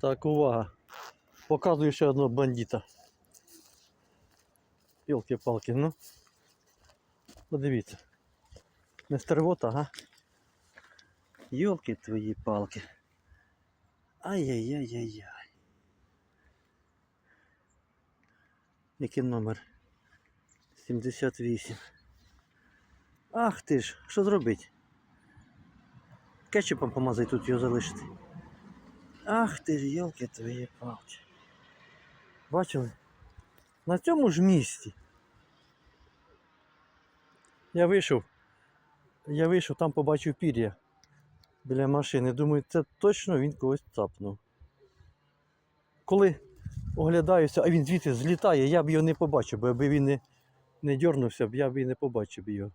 Так, увага. Показую ще одного бандита. Пілки-палки, ну. Подивіться. Не стервота, ага. Йолки твої палки. Ай-яй-яй-яй-яй. Який номер? 78. Ах ти ж, що зробить? Кетчупом помазай тут його залишити. Ах ти ж, йолки твої палки. Бачили? На цьому ж місці. Я вийшов. Я вийшов, там побачив пір'я біля машини. Думаю, це точно він когось цапнув. Коли оглядаюся, а він звідти злітає, я б його не побачив, бо якби він не, не дьорнувся, б, я б і не побачив його.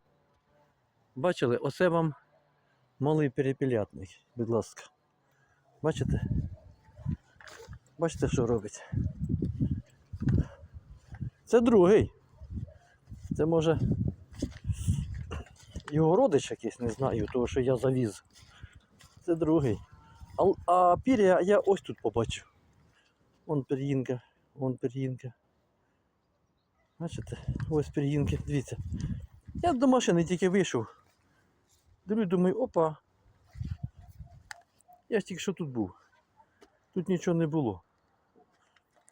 Бачили, оце вам малий перепілятник, будь ласка. Бачите? Бачите, що робить? Це другий. Це може його родич якийсь, не знаю, того що я завіз. Це другий. А, а пір'я я ось тут побачив. Вон пір'їнка, вон пір'їнка. Бачите, ось пір'їнки, дивіться. Я до машини тільки вийшов. Дивлюсь, думаю, опа. Я ж тільки що тут був. Тут нічого не було.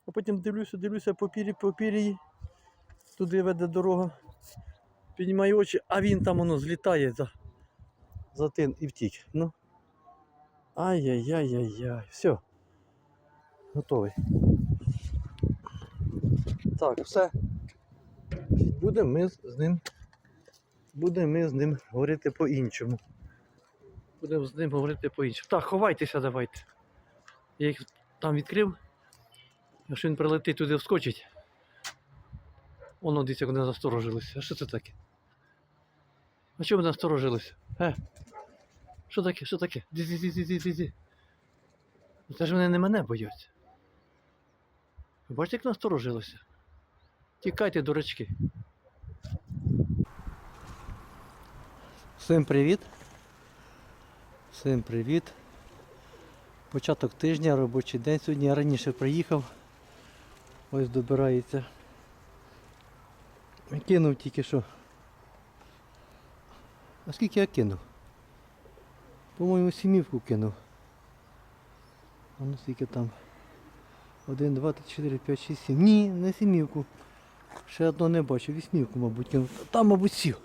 А потім дивлюся, дивлюся по пірі, по пірії. Туди веде дорога. Піднімаю очі, а він там воно злітає за, за тин і втік. Ну. Ай-яй-яй-яй-яй. Все. Готовий. Так, все. Будемо ми з ним. Будемо ми з ним говорити по-іншому. Будемо з ним говорити по-іншому. Так, ховайтеся давайте. Я їх там відкрив. Якщо він прилетить туди вскочить. Воно дивіться, як вони насторожилися. А що це таке? А чому вони насторожилися? Е? Що таке? Що таке? Ді-ді-ді-ді-ді-ді. Ну, Це ж вони не мене бояться. Ви бачите, як насторожилося? Тікайте, дурачки. Всім привіт. Всім привіт. Початок тижня, робочий день. Сьогодні я раніше приїхав. Ось добирається. Кинув тільки що. А скільки я кинув? По-моєму, сімівку кинув. А ну скільки там? 1, 2, 3, 4, 5, 6, 7. Ні, не сімівку. Ще одного не бачу, вісьмівку, мабуть, кинув. Там, мабуть, сів.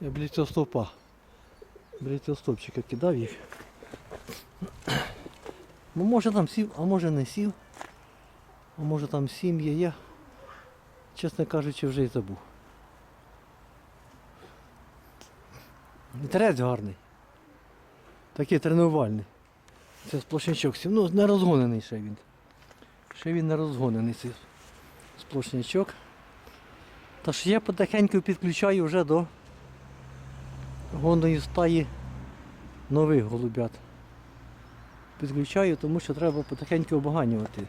Я біля цього стовпа. Біля кидав їх. Ну може там сів, а може не сів. А може там сім є. Чесно кажучи, вже й забув. Вітерець гарний. Такий тренувальний. Це сплошнячок сів. Ну, не розгонений ще він. Ще він не розгонений цей сплошнячок. Тож я потихеньку підключаю вже до гонної стаї нових голубят. Підключаю, тому що треба потихеньку обоганювати.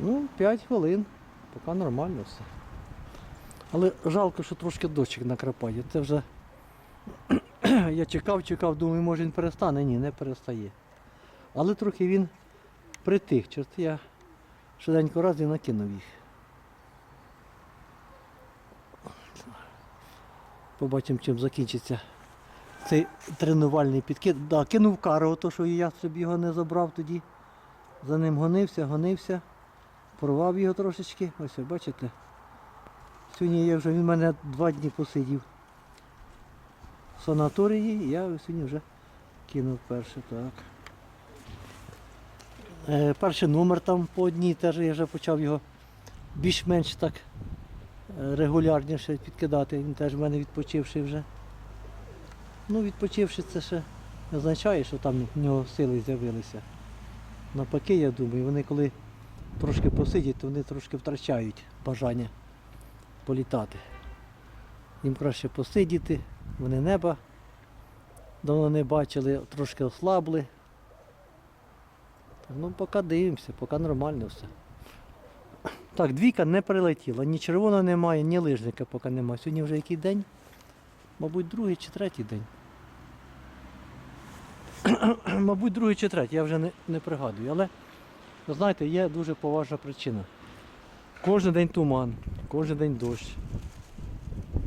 Ну, 5 хвилин, поки нормально все. Але жалко, що трошки дощик накрапає. Це вже я чекав, чекав, думаю, може він перестане. Ні, не перестає. Але трохи він притих. Це я швиденько раз і накинув їх. Побачимо, чим закінчиться цей тренувальний підкид. Да, кинув кару, то що я собі його не забрав тоді. За ним гонився, гонився, порвав його трошечки. Ось бачите. Сьогодні я вже він мене два дні посидів в санаторії, я сьогодні вже кинув перше, так. Е, перший номер там по одній теж я вже почав його більш-менш так регулярніше підкидати. Він теж в мене відпочивший вже. Ну, відпочивши це ще не означає, що там в нього сили з'явилися. Навпаки, я думаю, вони коли трошки посидять, то вони трошки втрачають бажання політати. Їм краще посидіти, вони неба давно не бачили, трошки ослабли. Ну, поки дивимося, поки нормально все. Так, двійка не прилетіла, ні червоного немає, ні лижника поки немає. Сьогодні вже який день? Мабуть, другий чи третій день. Мабуть, другий чи третій, я вже не, не пригадую. Але, знаєте, є дуже поважна причина. Кожен день туман, кожен день дощ.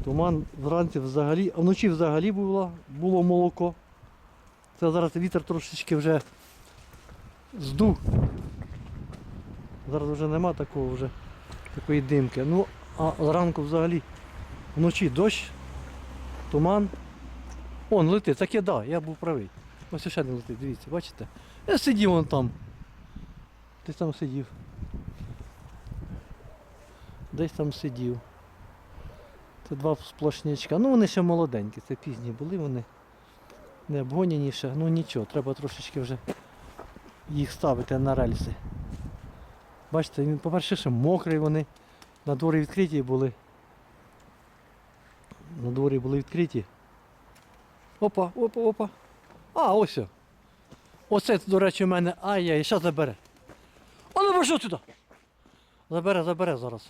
Туман вранці взагалі, а вночі взагалі було, було молоко. Це зараз вітер трошечки вже здув. Зараз вже нема такого вже, такої димки. Ну, а зранку взагалі вночі дощ, туман. Он летить, таке да, я був правий. Ось ще не летить, дивіться, бачите? Я сидів вон там. Десь там сидів. Десь там сидів. Це два сплошнячка. Ну вони ще молоденькі, це пізні були вони. Не обгоняні ще. Ну нічого, треба трошечки вже їх ставити на рельси. Бачите, він, по-перше, ще мокрий вони. На дворі відкриті були. На дворі були відкриті. Опа, опа, опа. А, ось. Оце, до речі, у мене. Ай-яй, зараз забере. А ну туди. Забере, забере зараз.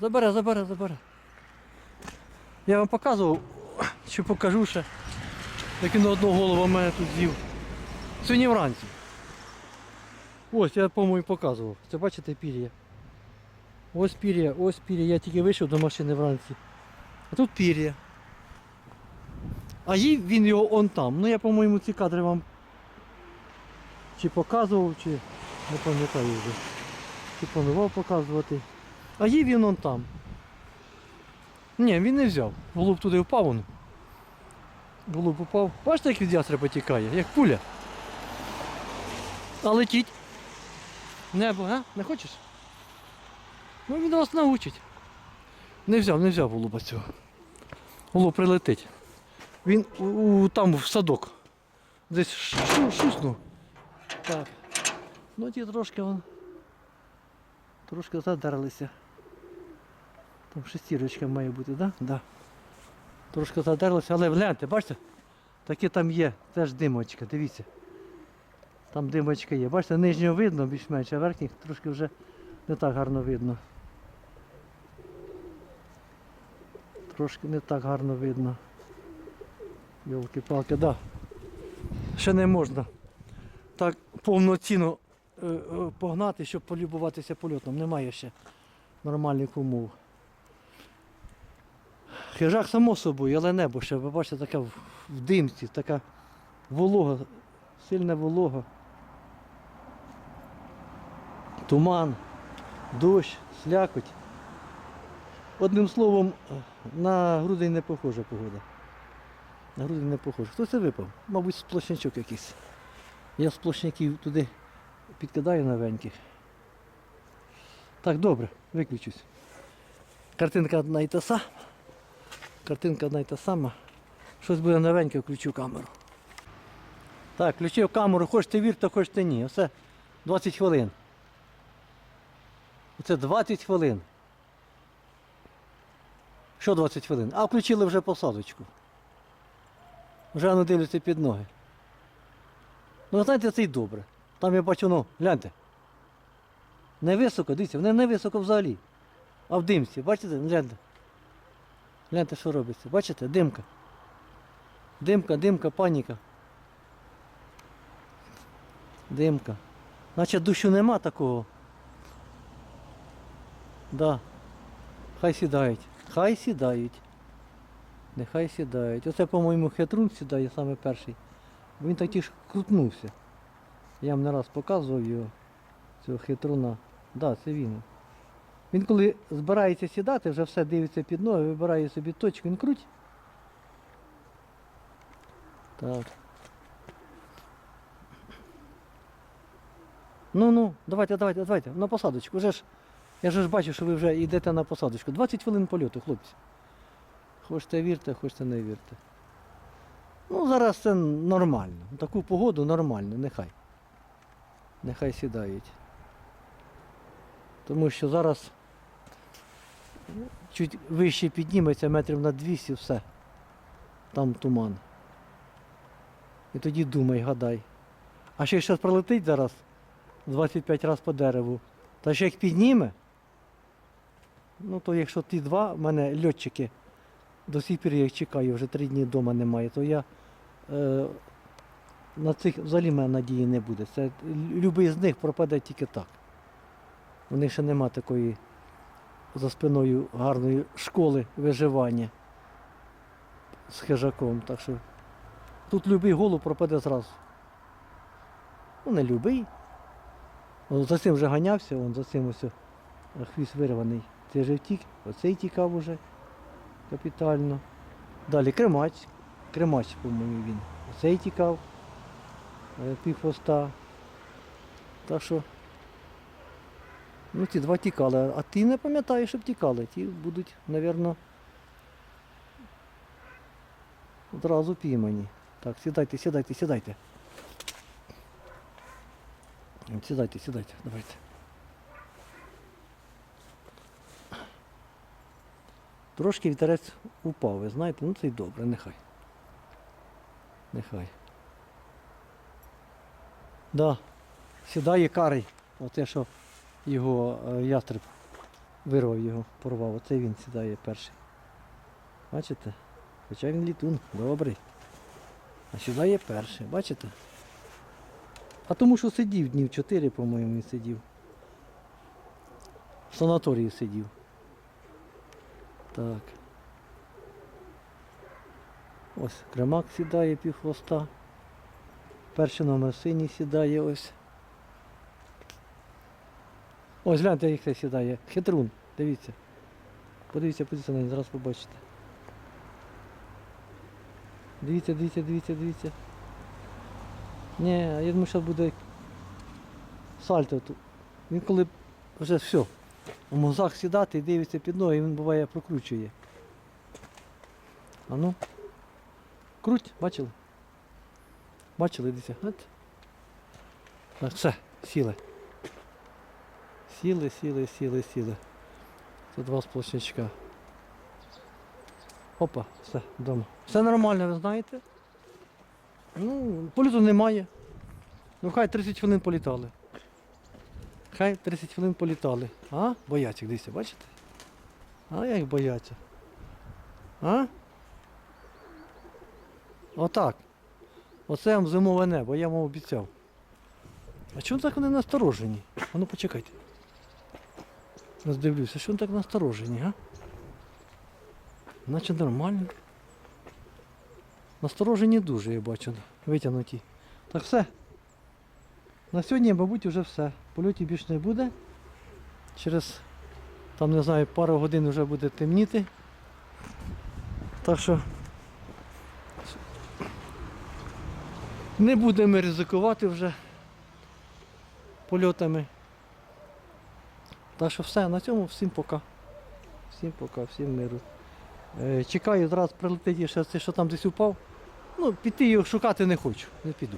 Забере, забере, забере. Я вам показував, чи покажу ще, як він на одну голову в мене тут з'їв. Сьогодні вранці. Ось, я, по-моєму, показував. Це бачите пір'я. Ось пір'я, ось пір'я. Я тільки вийшов до машини вранці. А тут пір'я. А їв він його он там. Ну я, по-моєму, ці кадри вам чи показував, чи не пам'ятаю вже. Чи планував показувати. А їв він он там. Ні, він не взяв. Голуб туди впав он. Голуб упав. Бачите, як від ястреба тікає, як пуля. А летіть. Небо, а? Не хочеш? Ну він вас научить. Не взяв, не взяв голуба цього. Голуб прилетить. Він у, у- там в садок. Десь шу, шуснув. Так. Ну ті трошки вон. Трошки задерлися. Там шестірочка має бути, так? Да? Да. Трошки задерлися, але гляньте, бачите? Таке там є, теж димочка, дивіться. Там димочка є. Бачите, нижнього видно більш-менш, а верхніх трошки вже не так гарно видно. Трошки не так гарно видно. Йолки-палки, да. Ще не можна так повноцінно е, е, погнати, щоб полюбуватися польотом. Немає ще нормальних умов. Хижак само собою, але небо ще, ви бачите, таке в, в димці, така волога, сильна волога. Туман, дощ, слякоть. Одним словом, на грудень не похожа погода. На грудень не похожа. Хто це випав? Мабуть, сплошнячок якийсь. Я сплошняків туди підкидаю новеньких. Так, добре, виключусь. Картинка одна і та сама. Картинка одна і та сама. Щось буде новеньке, включу камеру. Так, включив камеру, хочете вірте, хочете ні. Оце 20 хвилин. Оце 20 хвилин. Що 20 хвилин? А включили вже посадочку. Вже воно дивляться під ноги. Ну, знаєте, це й добре. Там я бачу, ну, гляньте. Не високо, дивіться, вони не високо взагалі. А в димці, бачите? Гляньте. Гляньте, що робиться. Бачите? Димка. Димка, димка, паніка. Димка. Наче дощу нема такого. Да. Хай сідають. Хай сідають. Нехай сідають. Оце, по-моєму, хитрун сідає саме перший. Він так ж крутнувся. Я вам не раз показував його, цього хитруна. Да, це він. Він коли збирається сідати, вже все дивиться під ноги, вибирає собі точку, він круть. Так. Ну ну, давайте, давайте, давайте, на посадочку. Вже ж, я ж бачу, що ви вже йдете на посадочку. 20 хвилин польоту, хлопці. Хочете вірте, хочете не вірте. Ну, зараз це нормально. Таку погоду нормально, нехай. Нехай сідають. Тому що зараз чуть вище підніметься метрів на 200, все. Там туман. І тоді думай, гадай. А ще щось пролетить зараз 25 разів по дереву. Та ще як підніме, ну то якщо ті два в мене льотчики до сих пір я їх чекаю, вже три дні вдома немає, то я е, на цих взагалі мене надії не буде. Це любий з них пропаде тільки так. У них ще нема такої за спиною гарної школи виживання з хижаком. Так що тут любий голуб пропаде зразу. Ну, не любий. О, За цим вже ганявся, он за цим ось хвіст вирваний. Цей вже втік, оцей тікав уже капітально. Далі кремач. Кремач, по-моєму, він. Оцей тікав. е, Пів хвоста. Так що. Ну, ці два тікали, а ти не пам'ятаєш, щоб тікали. Ті будуть, мабуть, одразу піймані. Так, сідайте, сідайте, сідайте. Сідайте, сідайте, давайте. Трошки вітерець упав, ви знаєте, ну це й добре, нехай. Нехай. Да, сідає карий. Оце що його е, ястреб вирвав його, порвав. Оце він сідає перший. Бачите? Хоча він літун, добрий. А сідає перший, бачите? А тому що сидів днів 4, по-моєму, він сидів. В санаторії сидів. Так. Ось кремак сідає пів хвоста. Перший номер синій сідає ось. Ось гляньте, як це сідає. Хитрун, дивіться. Подивіться, подивіться на нього, зараз побачите. Дивіться, дивіться, дивіться, дивіться. Ні, я думаю, зараз буде сальто тут. Він коли вже все, у мозах сідати і дивиться під ноги, він буває прокручує. А ну. Круть, бачили? Бачили, дивіться. От. Все, сіли. Сіли, сіли, сіли, сіли. Це два сполучничка. Опа, все, вдома. Все нормально, ви знаєте? Ну, польоту немає. Ну хай 30 хвилин політали. Хай 30 хвилин політали. А? Бояться, дивіться, бачите? А як бояться? А? Отак. Оце вам зимове небо, я вам обіцяв. А чому так вони насторожені? А ну почекайте. Роздивлюся, що вони так насторожені, а? Наче нормально. Насторожені дуже, я бачу, витягнуті. Так все. На сьогодні, мабуть, вже все. Польотів більше не буде. Через, там, не знаю, пару годин вже буде темніти. Так що не будемо ризикувати вже польотами. Так що все, на цьому всім пока. Всім пока, всім миру. Е, Чекаю, зараз прилетить ще що там десь упав. Ну, піти його шукати не хочу, не піду.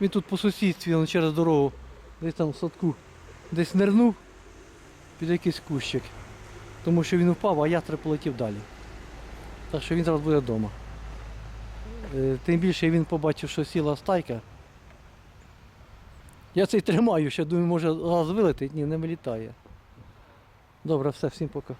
Він тут по сусідстві він через дорогу, десь там в садку, десь нирнув під якийсь кущик. Тому що він впав, а ястра полетів далі. Так що він зараз буде вдома. Е, Тим більше він побачив, що сіла стайка. Я цей тримаю, ще думаю, може зараз вилетить, ні, не вилітає. Добре, все, всім пока.